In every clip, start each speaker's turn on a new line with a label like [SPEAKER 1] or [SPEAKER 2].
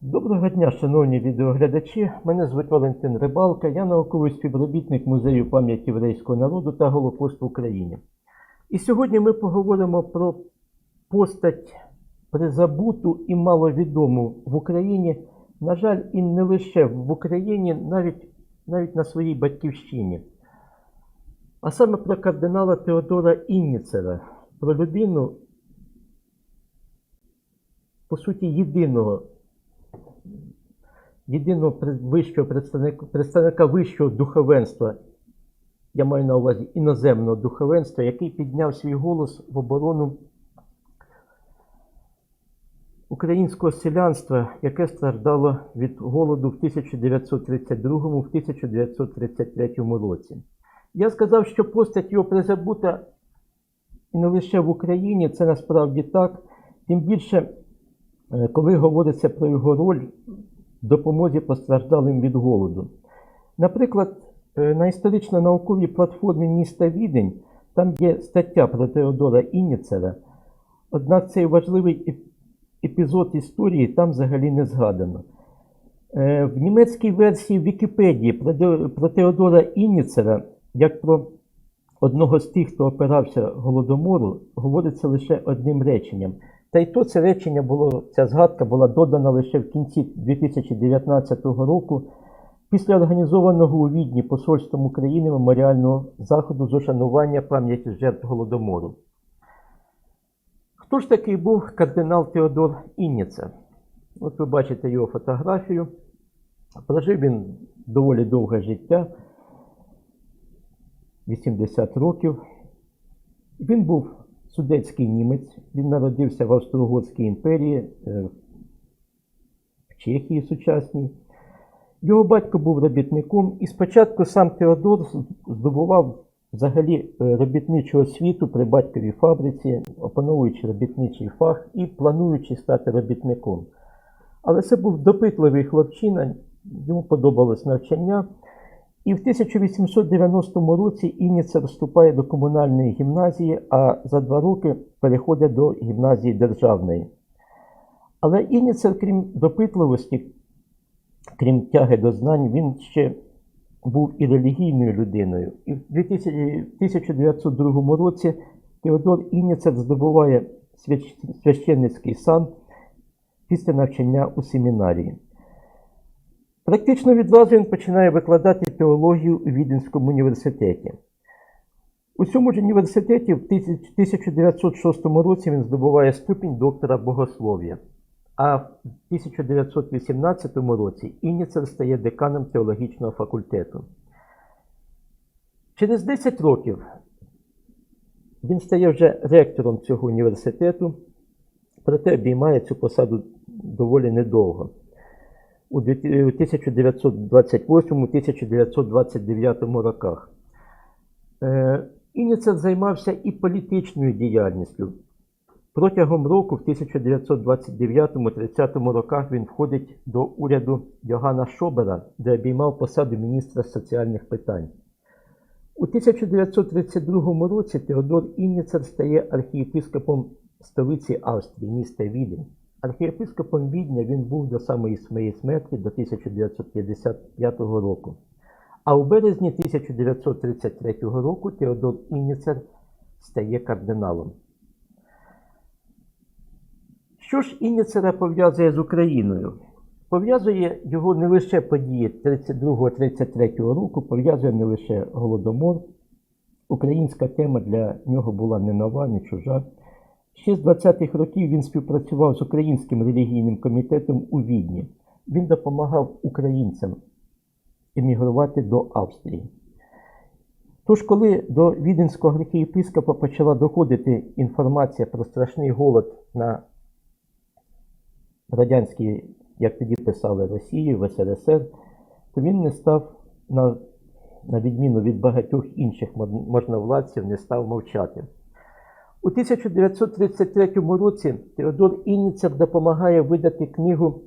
[SPEAKER 1] Доброго дня, шановні відеоглядачі. Мене звуть Валентин Рибалка, я науковий співробітник Музею пам'яті єврейського народу та Голокосту в Україні. І сьогодні ми поговоримо про постать призабуту і маловідому в Україні, на жаль, і не лише в Україні, навіть, навіть на своїй батьківщині. А саме про кардинала Теодора Інніцера, про людину, по суті, єдиного єдиного вищого представника, представника вищого духовенства, я маю на увазі іноземного духовенства, який підняв свій голос в оборону українського селянства, яке страждало від голоду в 1932-1933 році. Я сказав, що постать його призабута і не лише в Україні, це насправді так, тим більше, е, коли говориться про його роль допомозі постраждалим від голоду. Наприклад, е, на історично-науковій платформі міста Відень там є стаття про Теодора Інніцера, однак цей важливий епізод історії там взагалі не згадано. Е, В німецькій версії Вікіпедії про Теодора Інніцера, як про одного з тих, хто опирався голодомору, говориться лише одним реченням. Та й то це речення було, ця згадка була додана лише в кінці 2019 року після організованого у Відні посольством України меморіального заходу з ушанування пам'яті жертв голодомору. Хто ж такий був кардинал Теодор Інніцер? От ви бачите його фотографію. Прожив він доволі довге життя, 80 років. Він був судецький німець, він народився в Австро-Угорській імперії, е, в Чехії сучасній. Його батько був робітником, і спочатку сам Теодор здобував взагалі е, робітничого світу при батьковій фабриці, опановуючи робітничий фах і плануючи стати робітником. Але це був допитливий хлопчина, йому подобалось навчання. І в 1890 році Інніцер вступає до комунальної гімназії, а за два роки переходить до гімназії державної. Але Інніцер, крім допитливості, крім тяги до знань, він ще був і релігійною людиною. І в 1902 році Теодор Інніцер здобуває священницький сан після навчання у семінарії. Практично відразу він починає викладати теологію у Віденському університеті. У цьому ж університеті в 1906 році він здобуває ступінь доктора богослов'я, а в 1918 році Інніцер стає деканом теологічного факультету. Через 10 років він стає вже ректором цього університету, проте обіймає цю посаду доволі недовго у 1928-1929 роках. Е, Ініцер займався і політичною діяльністю. Протягом року, в 1929-30 роках, він входить до уряду Йогана Шобера, де обіймав посаду міністра соціальних питань. У 1932 році Теодор Інніцер стає архієпископом столиці Австрії, міста Відень. Архієпископом Відня він був до самої своєї смерті до 1955 року. А у березні 1933 року Теодор Інніцер стає кардиналом. Що ж Інніцера пов'язує з Україною? Пов'язує його не лише події 32-33 року, пов'язує не лише Голодомор. Українська тема для нього була не нова, не чужа. Ще з 20-х років він співпрацював з Українським релігійним комітетом у Відні. Він допомагав українцям емігрувати до Австрії. Тож, коли до віденського архієпископа почала доходити інформація про страшний голод на радянській, як тоді писали, Росії, в СРСР, то він не став, на, на відміну від багатьох інших можновладців, не став мовчати. У 1933 році Теодор Інніцер допомагає видати книгу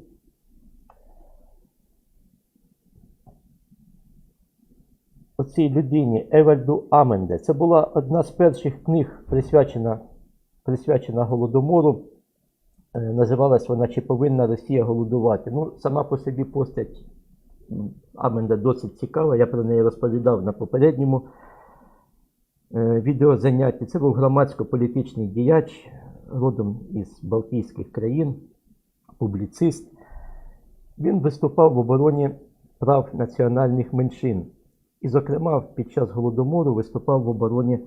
[SPEAKER 1] оцій людині Евальду Аменде. Це була одна з перших книг, присвячена, присвячена Голодомору Е, Називалась вона Чи повинна Росія голодувати? Ну, сама по собі постать Аменда досить цікава. Я про неї розповідав на попередньому е, відеозанятті. Це був громадсько-політичний діяч, родом із Балтійських країн, публіцист. Він виступав в обороні прав національних меншин. І, зокрема, під час Голодомору виступав в обороні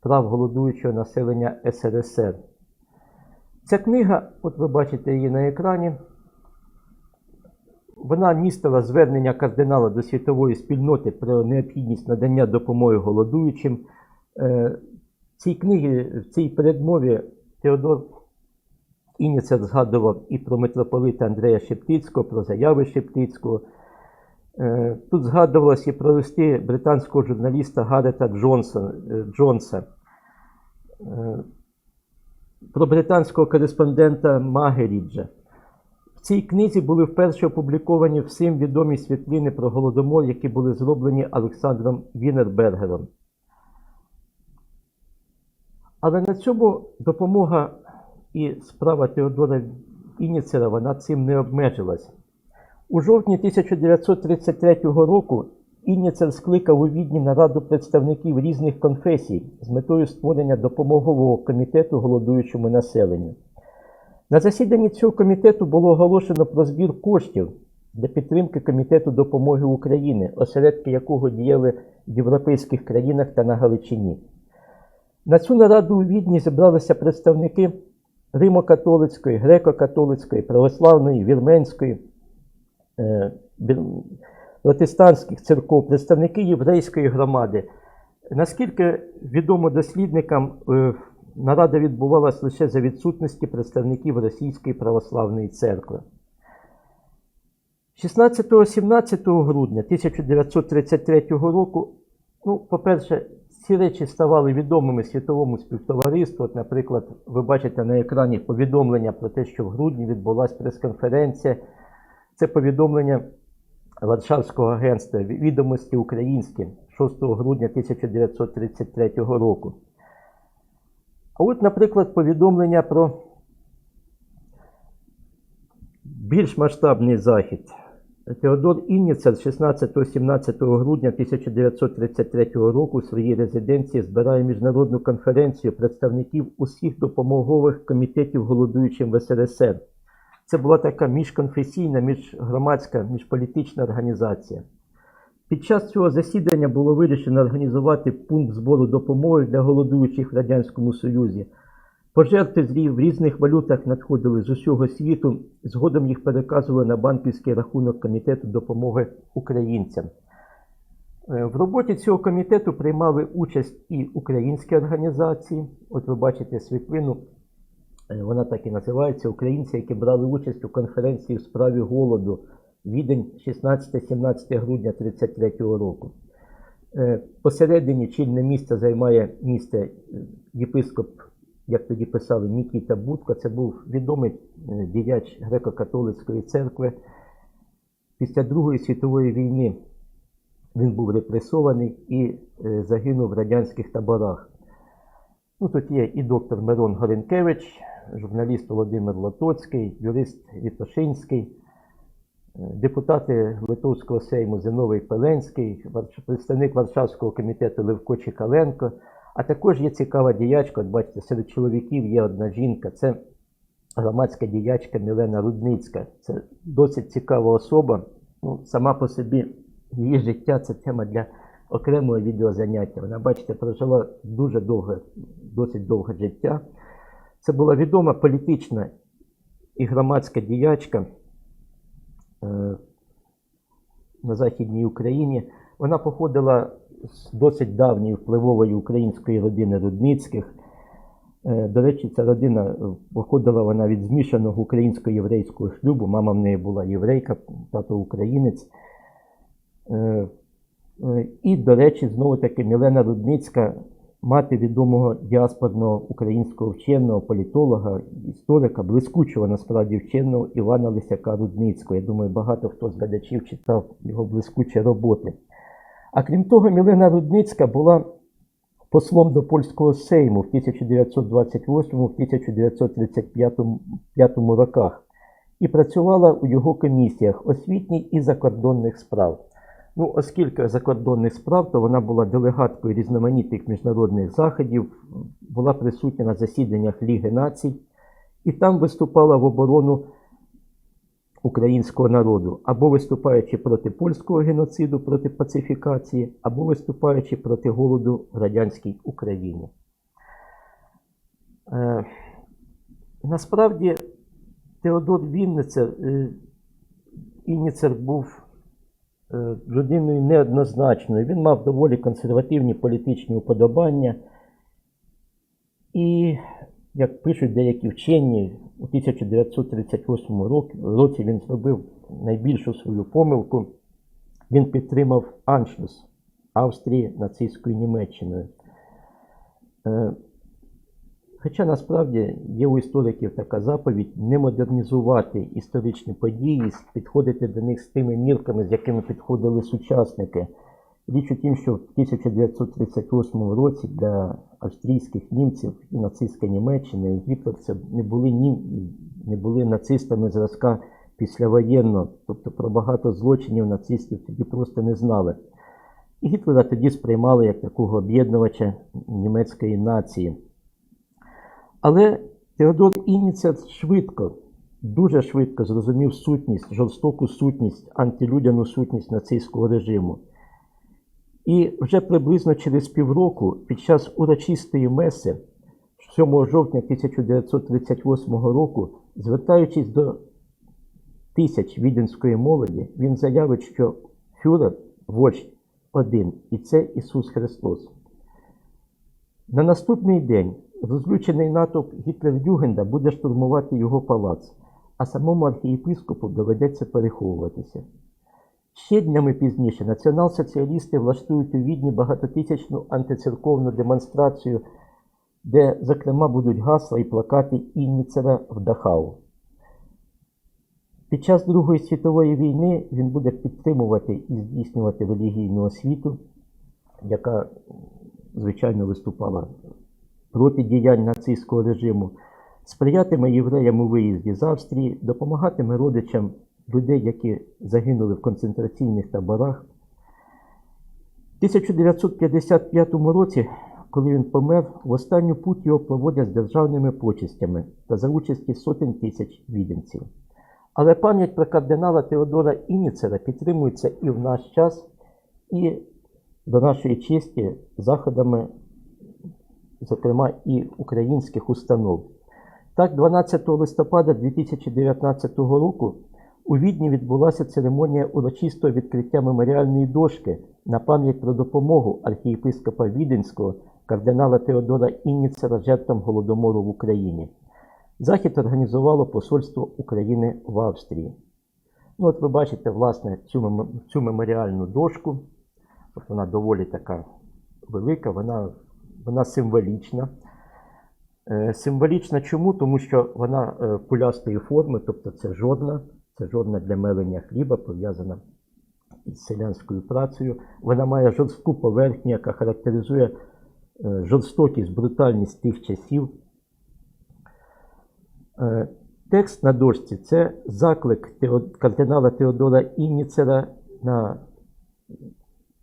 [SPEAKER 1] прав голодуючого населення СРСР. Ця книга, от ви бачите її на екрані, вона містила звернення кардинала до світової спільноти про необхідність надання допомоги голодуючим. Е, В цій книгі, в цій передмові Теодор Ініцер згадував і про митрополита Андрея Шептицького, про заяви Шептицького. Е, Тут згадувалось і про листи британського журналіста Гарета Джонса, е, Джонса, про британського кореспондента Магеріджа. Цій книзі були вперше опубліковані всім відомі світлини про голодомор, які були зроблені Олександром Вінербергером. Але на цьому допомога і справа Теодора Ініцера вона цим не обмежилась. У жовтні 1933 року Інніцер скликав у Відні нараду представників різних конфесій з метою створення допомогового комітету голодуючому населенню. На засіданні цього комітету було оголошено про збір коштів для підтримки Комітету допомоги України, осередки якого діяли в європейських країнах та на Галичині. На цю нараду у Відні зібралися представники Римо-католицької, греко-католицької, православної, вірменської, е, протестантських церков, представники єврейської громади. Наскільки відомо дослідникам, е, нарада відбувалася лише за відсутності представників Російської православної церкви. 16-17 грудня 1933 року, ну, по-перше, ці речі ставали відомими світовому співтовариству. От, наприклад, ви бачите на екрані повідомлення про те, що в грудні відбулася прес-конференція. Це повідомлення Варшавського агентства відомості українські 6 грудня 1933 року. А от, наприклад, повідомлення про більш масштабний захід. Теодор Інніцер 16-17 грудня 1933 року у своїй резиденції збирає міжнародну конференцію представників усіх допомогових комітетів голодуючим в СРСР. Це була така міжконфесійна, міжгромадська, міжполітична організація. Під час цього засідання було вирішено організувати пункт збору допомоги для голодуючих в Радянському Союзі. Пожертви з рі- в різних валютах надходили з усього світу, згодом їх переказували на банківський рахунок Комітету допомоги українцям. Е, В роботі цього комітету приймали участь і українські організації. От ви бачите світлину, е, вона так і називається Українці, які брали участь у конференції в справі голоду Відень 16-17 грудня 1933 року. Е, Посередині чільне місце займає місце е, єпископ, як тоді писали, Нікіта Будко. Це був відомий е, діяч греко-католицької церкви. Після Другої світової війни він був репресований і загинув в радянських таборах. Ну, тут є і доктор Мирон Горенкевич, журналіст Володимир Лотоцький, юрист Вітошинський, депутати Литовського сейму Зиновий Пеленський, представник Варшавського комітету Левко Чекаленко, а також є цікава діячка, от бачите, серед чоловіків є одна жінка, це громадська діячка Мілена Рудницька. Це досить цікава особа. Ну, сама по собі її життя це тема для окремого відеозаняття. Вона, бачите, прожила дуже довге, досить довге життя. Це була відома політична і громадська діячка на Західній Україні. Вона походила з досить давньої впливової української родини Рудницьких. Е, До речі, ця родина е, походила вона від змішаного українсько-єврейського шлюбу. Мама в неї була єврейка, тато українець. Е, е, І, до речі, знову таки Мілена Рудницька, мати відомого діаспорного українського вченого політолога, історика, блискучого насправді вченого Івана Лисяка Рудницького. Я думаю, багато хто з глядачів читав його блискучі роботи. А крім того, Мілена Рудницька була послом до польського сейму в 1928-1935 роках і працювала у його комісіях освітніх і закордонних справ. Ну, оскільки закордонних справ, то вона була делегаткою різноманітних міжнародних заходів, була присутня на засіданнях Ліги націй і там виступала в оборону українського народу, або виступаючи проти польського геноциду, проти пацифікації, або виступаючи проти голоду в радянській Україні. Е, насправді Теодор Вінницер, е, Інніцер був людиною неоднозначною. Він мав доволі консервативні політичні уподобання. І, як пишуть деякі вчені, у 1938 році він зробив найбільшу свою помилку. Він підтримав аншлюс Австрії нацистською Німеччиною. Хоча насправді є у істориків така заповідь не модернізувати історичні події, підходити до них з тими мірками, з якими підходили сучасники. Річ у тім, що в 1938 році для австрійських німців і нацистська Німеччина, і Гітлер це не були, нім... не були нацистами зразка післявоєнного, тобто про багато злочинів нацистів тоді просто не знали. І Гітлера тоді сприймали як такого об'єднувача німецької нації. Але Теодор Інніцер швидко, дуже швидко зрозумів сутність, жорстоку сутність, антилюдяну сутність нацистського режиму. І вже приблизно через півроку, під час урочистої меси, 7 жовтня 1938 року, звертаючись до тисяч віденської молоді, він заявить, що фюрер вождь один, і це Ісус Христос. На наступний день розлючений натовп Гітлер-Югенда буде штурмувати його палац, а самому архієпископу доведеться переховуватися. Ще днями пізніше націонал-соціалісти влаштують у Відні багатотисячну антицерковну демонстрацію, де, зокрема, будуть гасла і плакати Інніцера в Дахау. Під час Другої світової війни він буде підтримувати і здійснювати релігійну освіту, яка, звичайно, виступала проти діянь нацистського режиму, сприятиме євреям у виїзді з Австрії, допомагатиме родичам людей, які загинули в концентраційних таборах. В 1955 році, коли він помер, в останню путь його проводять з державними почестями та за участі сотень тисяч віденців. Але пам'ять про кардинала Теодора Ініцера підтримується і в наш час, і до нашої честі заходами, зокрема, і українських установ. Так, 12 листопада 2019 року у Відні відбулася церемонія урочистого відкриття меморіальної дошки на пам'ять про допомогу архієпископа Віденського кардинала Теодора Інніцера жертвам Голодомору в Україні. Захід організувало Посольство України в Австрії. Ну, от ви бачите, власне, цю, цю меморіальну дошку. От вона доволі така велика, вона, вона символічна. Е, Символічна чому? Тому що вона е, кулястої форми, тобто це жодна, це жодна для мелення хліба, пов'язана із селянською працею. Вона має жорстку поверхню, яка характеризує е, жорстокість, брутальність тих часів. Текст на дошці це заклик кардинала Теодора Інніцера на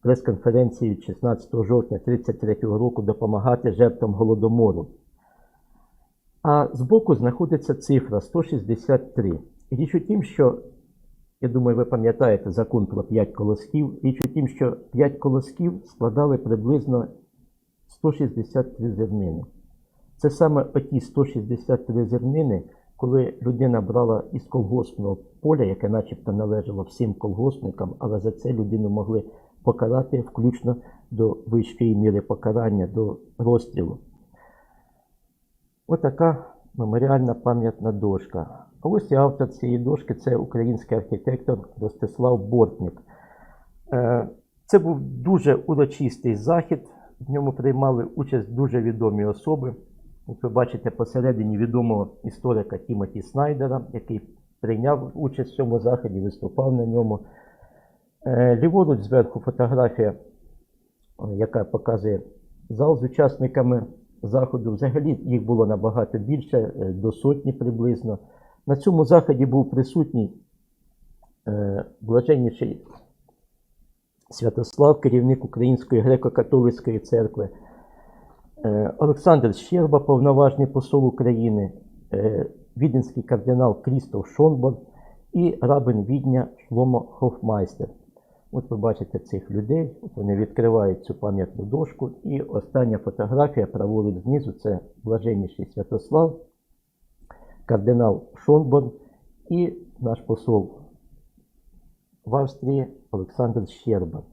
[SPEAKER 1] прес-конференції 16 жовтня 1933 року допомагати жертвам Голодомору. А збоку знаходиться цифра 163. Річ у тім, що, я думаю, ви пам'ятаєте закон про 5 колосків. Річ у тім, що 5 колосків складали приблизно 163 зернини. Це саме оті 163 зернини, коли людина брала із колгоспного поля, яке начебто належало всім колгоспникам, але за це людину могли покарати включно до вищої міри покарання, до розстрілу. Отака меморіальна пам'ятна дошка. А ось і автор цієї дошки це український архітектор Ростислав Бортник. Е, Це був дуже урочистий захід. В ньому приймали участь дуже відомі особи. От ви бачите посередині відомого історика Тімоті Снайдера, який прийняв участь в цьому заході, виступав на ньому. Е, Ліворуч зверху фотографія, е, яка показує Зал з учасниками заходу, взагалі їх було набагато більше, е, до сотні приблизно. На цьому заході був присутній е, блаженніший Святослав, керівник Української греко-католицької церкви, е, Олександр Щерба, повноважний посол України, е, віденський кардинал Крістоф Шонборн і рабин Відня Шломо Хофмайстер. От ви бачите цих людей, вони відкривають цю пам'ятну дошку. І остання фотографія праворуч знизу це блаженніший Святослав, кардинал Шонборн і наш посол в Австрії Олександр Щерба.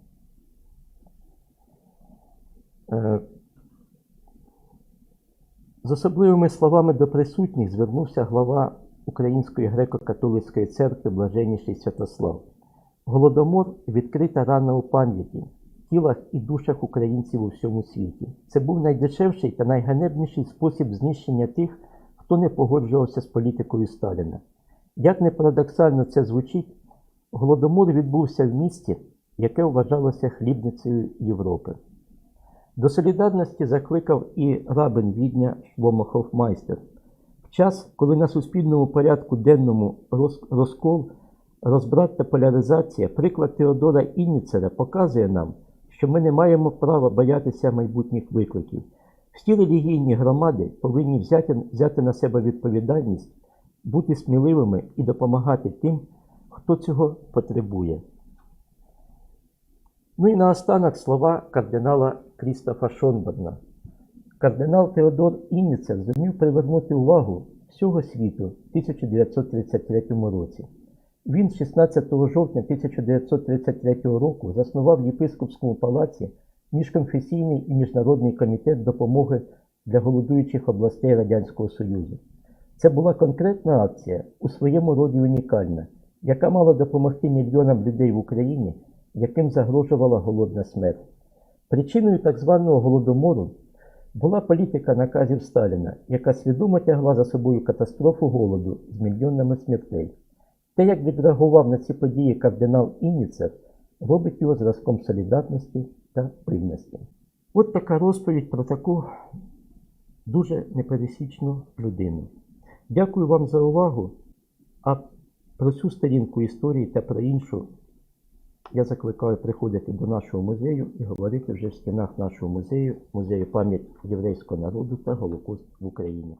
[SPEAKER 1] Е, З особливими словами до присутніх звернувся глава Української греко-католицької церкви Блаженніший Святослав. Голодомор відкрита рана у пам'яті, тілах і душах українців у всьому світі. Це був найдешевший та найганебніший спосіб знищення тих, хто не погоджувався з політикою Сталіна. Як не парадоксально це звучить, голодомор відбувся в місті, яке вважалося хлібницею Європи. До солідарності закликав і рабин Відня Шломо Хофмайстер. В час, коли на суспільному порядку денному розкол, розбрат та поляризація, приклад Теодора Інніцера показує нам, що ми не маємо права боятися майбутніх викликів. Всі релігійні громади повинні взяти, взяти на себе відповідальність, бути сміливими і допомагати тим, хто цього потребує. Ну і наостанок слова кардинала Крістофа Шонберна. Кардинал Теодор Інніцер зумів привернути увагу всього світу в 1933 році. Він 16 жовтня 1933 року заснував в єпископському палаці міжконфесійний і міжнародний комітет допомоги для голодуючих областей Радянського Союзу. Це була конкретна акція, у своєму роді унікальна, яка мала допомогти мільйонам людей в Україні, яким загрожувала голодна смерть. Причиною так званого голодомору була політика наказів Сталіна, яка свідомо тягла за собою катастрофу голоду з мільйонами смертей. Те, як відреагував на ці події кардинал Інніцер, робить його зразком солідарності та пильності. От така розповідь про таку дуже непересічну людину. Дякую вам за увагу. А про цю сторінку історії та про іншу я закликаю приходити до нашого музею і говорити вже в стінах нашого музею, музею пам'ять єврейського народу та Голокост в Україні.